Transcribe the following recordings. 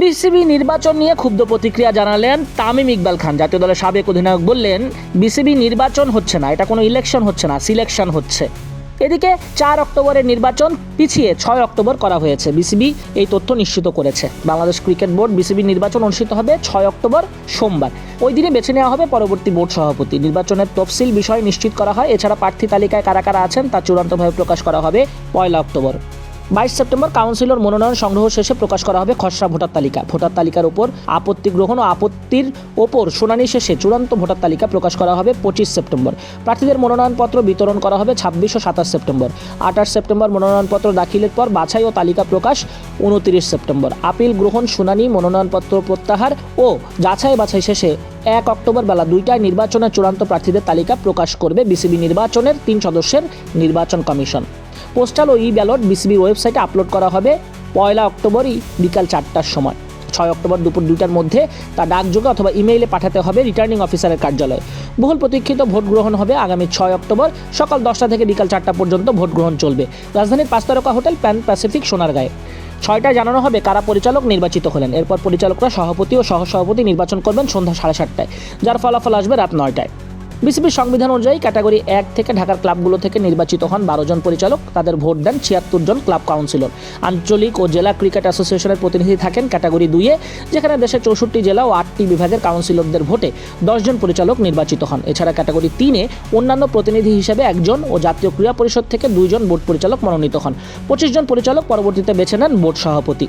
BCB নির্বাচন নিয়ে ক্ষুব্ধ প্রতিক্রিয়া জানালেন তামিম ইকবাল খান। জাতীয় দলের সাবেক অধিনায়ক বললেন, বিসিবি নির্বাচন হচ্ছে না, এটা কোনো ইলেকশন হচ্ছে না সিলেকশন হচ্ছে। এদিকে চার অক্টোবরের নির্বাচন পিছিয়ে ছয় অক্টোবর করা হয়েছে। বিসিবি এই তথ্য নিশ্চিত করেছে। বাংলাদেশ ক্রিকেট বোর্ড বিসিবি নির্বাচন অনুষ্ঠিত হবে ছয় অক্টোবর সোমবার। ওই দিনে বেছে নেওয়া হবে পরবর্তী বোর্ড সভাপতি। নির্বাচনের তফসিল বিষয় নিশ্চিত করা হয়। এছাড়া প্রার্থী তালিকায় কারা কারা আছেন তা চূড়ান্তভাবে প্রকাশ করা হবে পয়লা অক্টোবর। বাইশ সেপ্টেম্বর কাউন্সিলর মনোনয়ন সংগ্রহ শেষে প্রকাশ করা হবে খসড়া ভোটার তালিকা। ভোটার তালিকার উপর আপত্তি গ্রহণ ও আপত্তির ওপর শুনানি শেষে চূড়ান্ত ভোটার তালিকা প্রকাশ করা হবে পঁচিশ সেপ্টেম্বর। প্রার্থীদের মনোনয়নপত্র বিতরণ করা হবে ছাব্বিশ ও সাতাশ সেপ্টেম্বর। আঠাশ সেপ্টেম্বর মনোনয়নপত্র দাখিলের পর বাছাই ও তালিকা প্রকাশ উনতিরিশ সেপ্টেম্বর। আপিল গ্রহণ, শুনানি, মনোনয়নপত্র প্রত্যাহার ও যাচাই বাছাই শেষে এক অক্টোবর বেলা দুইটায় নির্বাচনের চূড়ান্ত প্রার্থীদের তালিকা প্রকাশ করবে বিসিবি নির্বাচনের তিন সদস্যের নির্বাচন কমিশন। পোস্টাল ও ই ব্যালট বিসিবির ওয়েবসাইটে আপলোড করা হবে পয়লা অক্টোবরই বিকাল চারটার সময়। ছয় অক্টোবর দুপুর দুইটার মধ্যে তা ডাকযোগে অথবা ইমেইলে পাঠাতে হবে রিটার্নিং অফিসারের কার্যালয়ে। বহুল প্রতীক্ষিত ভোট গ্রহণ হবে আগামী ছয় অক্টোবর সকাল দশটা থেকে বিকাল চারটা পর্যন্ত ভোট গ্রহণ চলবে। রাজধানীর পাঁচ তারকা হোটেল প্যান প্যাসিফিক সোনারগাঁয়ে। ছয়টায় জানানো হবে কারা পরিচালক নির্বাচিত হলেন। এরপর পরিচালকরা সভাপতি ও সহসভাপতি নির্বাচন করবেন সন্ধ্যা সাড়ে সাতটায়, যার ফলাফল আসবে রাত নয়টায়। বিসিবির সংবিধান অনুযায়ী ক্যাটাগরি এক থেকে ঢাকার ক্লাবগুলো থেকে নির্বাচিত হন বারো জন পরিচালক। তাদের ভোট দেন ছিয়াত্তর জন ক্লাব কাউন্সিলর। আঞ্চলিক ও জেলা ক্রিকেট অ্যাসোসিয়েশনের প্রতিনিধি থাকেন ক্যাটাগরি দুইয়ে, যেখানে দেশের চৌষট্টি জেলা ও আটটি বিভাগের কাউন্সিলরদের ভোটে দশজন পরিচালক নির্বাচিত হন। এছাড়া ক্যাটাগরি তিনে অন্যান্য প্রতিনিধি হিসেবে একজন ও জাতীয় ক্রীড়া পরিষদ থেকে দুইজন বোর্ড পরিচালক মনোনীত হন। পঁচিশ জন পরিচালক পরবর্তীতে বেছে নেন বোর্ড সভাপতি।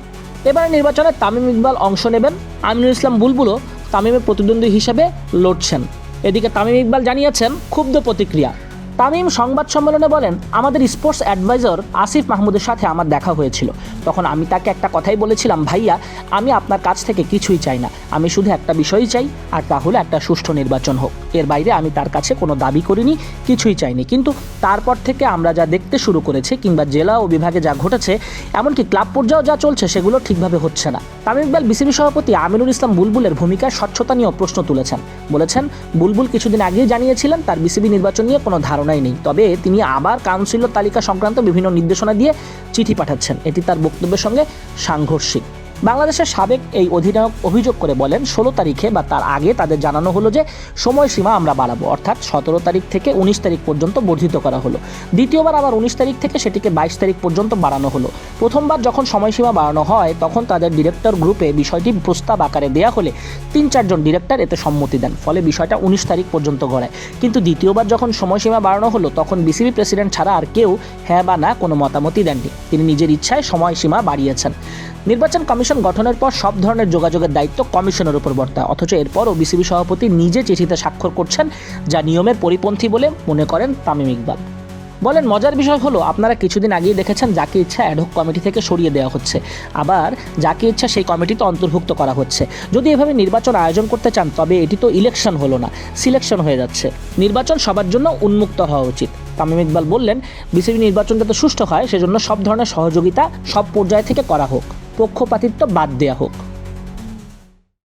এবারে নির্বাচনে তামিম ইকবাল অংশ নেবেন। আমিনুল ইসলাম বুলবুলও তামিমের প্রতিদ্বন্দ্বী হিসেবে লড়ছেন। এদিকে তামিম ইকবাল জানিয়েছেন, ক্ষুব্ধ প্রতিক্রিয়া। তামিম সংবাদ সম্মেলনে বলেন, আমাদের স্পোর্টস অ্যাডভাইজার আসিফ মাহমুদের সাথে আমার দেখা হয়েছিল। তখন আমি তাকে একটা কথাই বলেছিলাম, ভাইয়া, আমি আপনার কাছ থেকে কিছুই চাই না। আমি শুধু একটা বিষয়ই চাই, আর তা হলো একটা সুষ্ঠু নির্বাচন হোক। এর বাইরে আমি তার কাছে কোনো দাবি করিনি, কিছুই চাইনি। কিন্তু তারপর থেকে আমরা যা দেখতে শুরু করেছি কিংবা জেলা ও বিভাগে যা ঘটেছে, এমনকি ক্লাব পর্যায়েও যা চলছে সেগুলো ঠিকভাবে হচ্ছে না। তামিম ইকবাল, বিসিবি সভাপতি আমিনুল ইসলাম বুলবুলের ভূমিকায় স্বচ্ছতা নিয়েও প্রশ্ন তুলেছেন। বলেছেন, বুলবুল কিছুদিন আগেই জানিয়েছিলেন তার বিসিবি নির্বাচন নিয়ে কোনো ধারণাই নেই। তবে তিনি আবার কাউন্সিলর তালিকা সংক্রান্ত বিভিন্ন নির্দেশনা দিয়ে চিঠি পাঠাচ্ছেন। এটি তার বক্তব্যের সঙ্গে সাংঘর্ষিক। বাংলাদেশের সাবেক এই অধিনায়ক অভিযোগ করে বলেন, ষোলো তারিখে বা তার আগে তাদের জানানো হলো যে সময়সীমা আমরা বাড়াবো। অর্থাৎ সতেরো তারিখ থেকে উনিশ তারিখ পর্যন্ত বর্ধিত করা হলো। দ্বিতীয়বার আবার উনিশ তারিখ থেকে সেটিকে বাইশ তারিখ পর্যন্ত বাড়ানো হলো। প্রথমবার যখন সময়সীমা বাড়ানো হয়, তখন তাদের ডিরেক্টর গ্রুপে বিষয়টি প্রস্তাব আকারে দেয়া হলে তিন চারজন ডিরেক্টর এতে সম্মতি দেন, ফলে বিষয়টা উনিশ তারিখ পর্যন্ত গড়ায়। কিন্তু দ্বিতীয়বার যখন সময়সীমা বাড়ানো হলো, তখন বিসিবি প্রেসিডেন্ট ছাড়া আর কেউ হ্যাঁ বা না কোনো মতামতই দেননি। তিনি নিজের ইচ্ছায় সময়সীমা বাড়িয়েছেন। নির্বাচন কমিশন গঠনের পর সব ধরনের যোগাযোগের দায়িত্ব কমিশনের উপর বর্তায় অথচ এরপরও বিসিবি সভাপতি নিজে চিঠিতে স্বাক্ষর করছেন, যা নিয়মের পরিপন্থী বলে মনে করেন তামিম ইকবাল। বলেন, মজার বিষয় হলো, আপনারা কিছুদিন আগেই দেখেছেন যাকে ইচ্ছা অ্যাডহক কমিটি থেকে সরিয়ে দেওয়া হচ্ছে। আবার যাকে ইচ্ছা সেই কমিটিতে অন্তর্ভুক্ত করা হচ্ছে। যদি এভাবে নির্বাচন আয়োজন করতে চান, তবে এটি তো ইলেকশন হলো না সিলেকশন হয়ে যাচ্ছে। নির্বাচন সবার জন্য উন্মুক্ত হওয়া উচিত। তামিম ইকবাল বললেন, বিসিবি নির্বাচন যাতে সুষ্ঠু হয়, সেজন্য সব ধরনের সহযোগিতা সব পর্যায় থেকে করা হোক। পক্ষপাতিত্ব বাদ দেওয়া হোক।